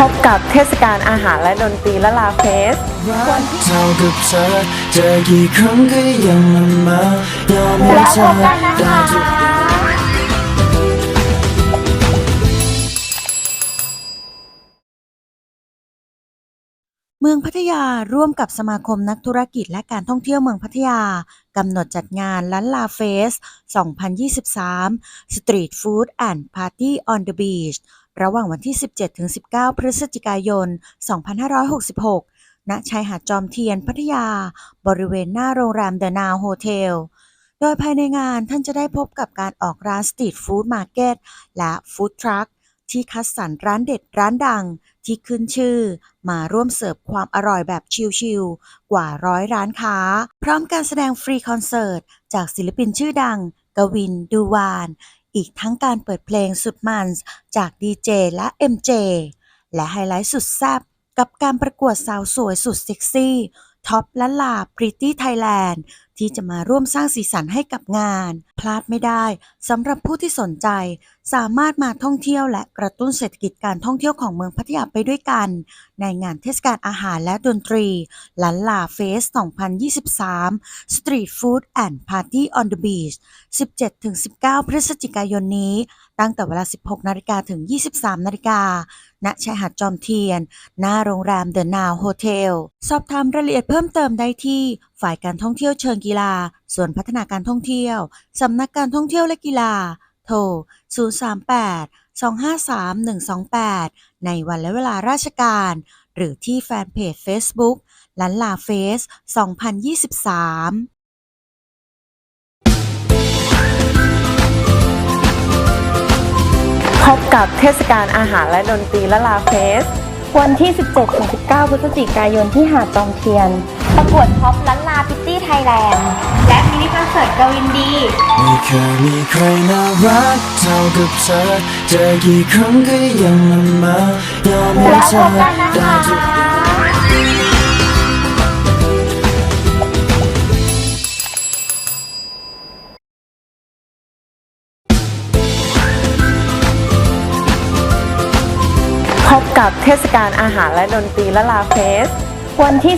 พบกับเทศกาลอาหารและดนตรีละลาเฟส รักเท่ากับเธอเจอกี่ครั้งก็ยังละเมอยอมให้และเธพอบกันนะได้คะทุกอย่างเมืองพัทยาร่วมกับสมาคมนักธุรกิจและการท่องเที่ยวเมืองพัทยากำหนดจัดงานลันลาเฟส 2023 Street Food and Party on the Beach ระหว่างวันที่ 17-19 พฤศจิกายน 2566 ณ ชายหาดจอมเทียนพัทยา บริเวณหน้าโรงแรมเดอะนาวโฮเทล โดยภายในงานท่านจะได้พบกับการออกร้านสตรีทฟู้ดมาร์เก็ตและฟู้ดทรัคที่คัดสรรร้านเด็ดร้านดังที่ขึ้นชื่อ มาร่วมเสิร์ฟความอร่อยแบบชิลๆ กว่าร้อยร้านค้า พร้อมการแสดงฟรีคอนเสิร์ต จากศิลปินชื่อดัง กวิน ดูวาน อีกทั้งการเปิดเพลงสุดมันจากดีเจและ MJ และไฮไลท์สุดแซ่บกับการประกวดสาวสวยสุดเซ็กซี่ท็อปละลาปริตตี้ไทยแลนด์ ที่จะมาร่วมสร้างสีสันให้กับงาน พลาดไม่ได้สำหรับผู้ที่สนใจ สามารถมาท่องเที่ยวและกระตุ้นเศรษฐกิจการท่องเที่ยวของเมืองพัทยาไปด้วยกัน ในงานเทศกาลอาหารและดนตรีลันลาเฟส 2023 Street Food and Party on the Beach 17-19 พฤศจิกายนนี้ ตั้งแต่เวลา 16 นาฬิกาถึง 23 นาฬิกา ณชายหาดจอมเทียน หน้าโรงแรมเดอะนาวโฮเทล สอบถามรายละเอียดเพิ่มเติมได้ที่ฝ่ายการท่องเที่ยวเชิงกีฬา ส่วนพัฒนาการท่องเที่ยว สำนักการท่องเที่ยวและกีฬา โทร 038 253 128 ในวันและเวลาราชการ หรือที่แฟนเพจ Facebook ลันลาเฟส 2023 บกับเทศกาลอาหารและดนตรีละลาเฟส วันที่ 17-19 พฤศจิกายนที่หาดจอมเทียน ประกวดท็อปลันลาพิตตี้ไทยแลนด์ และมินิคอนเสิร์ตกวินดี ไม่เคยมีใครน่ารักเท่ากับเธอ เจอกี่ครั้งก็ยังละเมอยอมให้และเธพอบกันนะได้คะ ทุก กับเทศกาลอาหารและดนตรีละลาเฟส วันที่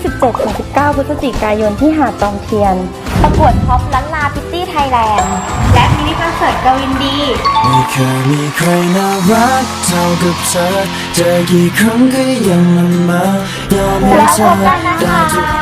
17-19 พฤศจิกายนที่หาดจอมเทียน ประกวดท็อปลันลาพิตตี้ไทยแลนด์ และมินิคอนเสิร์ตกวินดีไม่เคยมีใครน่ารักเท่ากับเธอเจอกี่ครั้งก็ยังละเมอยอมให้และเธพอบกันนะได้คะทุก